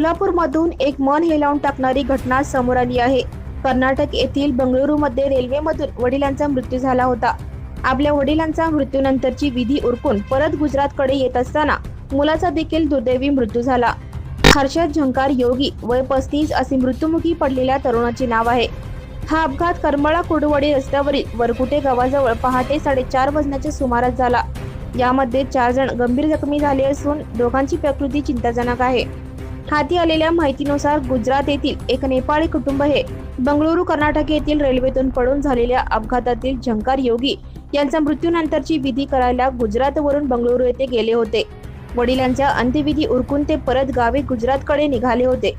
सोलापूरमधून एक मन हेलावून टाकणारी घटना समोर आली आहे. कर्नाटक येथील बंगळुरूमध्ये रेल्वेमधून वडिलांचा मृत्यू झाला होता. आपल्या वडिलांचा मृत्यूनंतरची विधी उरकून परत गुजरातकडे येत असताना मुलाचा देखील दुर्दैवी मृत्यू झाला. हर्षद झंकार योगी वय पस्तीस असे मृत्युमुखी पडलेल्या तरुणाचे नाव आहे. हा अपघात करमळा कुडवडी रस्त्यावरील वरकुटे गावाजवळ पहाटे साडेचार वाजण्याच्या सुमारास झाला. यामध्ये चार जण गंभीर जखमी झाले असून दोघांची प्रकृती चिंताजनक आहे. हाती आलेल्या माहितीनुसार गुजरात येथील एक नेपाळी कुटुंब हे बंगळुरू कर्नाटक येथील रेल्वेतून पडून झालेल्या अपघातातील झंकार योगी यांचा मृत्यूनंतरची विधी करायला गुजरातवरून बंगळुरू येथे गेले होते. वडिलांच्या अंत्यविधी उरकून ते परत गावी गुजरातकडे निघाले होते.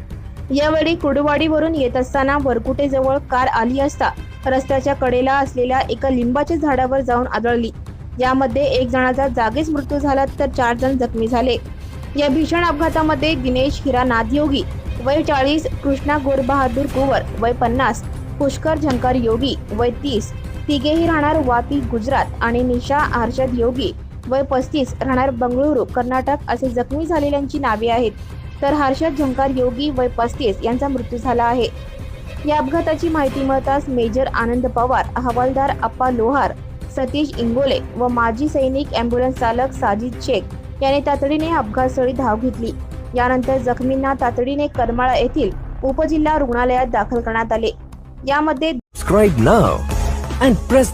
यावेळी कुडवाडीवरून येत असताना वरकुटे जवळ कार आली असता रस्त्याच्या कडेला असलेल्या एका लिंबाच्या झाडावर जाऊन आदळली. यामध्ये एक जणाचा जागीच मृत्यू झाला तर चार जण जखमी झाले. या भीषण अपघातामध्ये दिनेश हिरानाथ योगी वय चाळीस कृष्णा गोरबहादूर कुवर वय पन्नास पुष्कर झंकार योगी वय तीस. तिघेही राहणार वापी गुजरात आणि निशा हर्षद योगी वय पस्तीस राहणार बंगळुरू कर्नाटक असे जखमी झालेल्यांची नावे आहेत. तर हर्षद झंकार योगी वय पस्तीस यांचा मृत्यू झाला आहे. या अपघाताची माहिती मिळताच मेजर आनंद पवार हवालदार अप्पा लोहार सतीश इंगोले व माजी सैनिक अँब्युलन्स चालक साजिद शेख याने तातडीने अपघातस्थळी धाव घेतली. यानंतर जखमींना तातडीने करमाळा येथील उपजिल्हा रुग्णालयात दाखल करण्यात आले. यामध्ये Subscribe now and press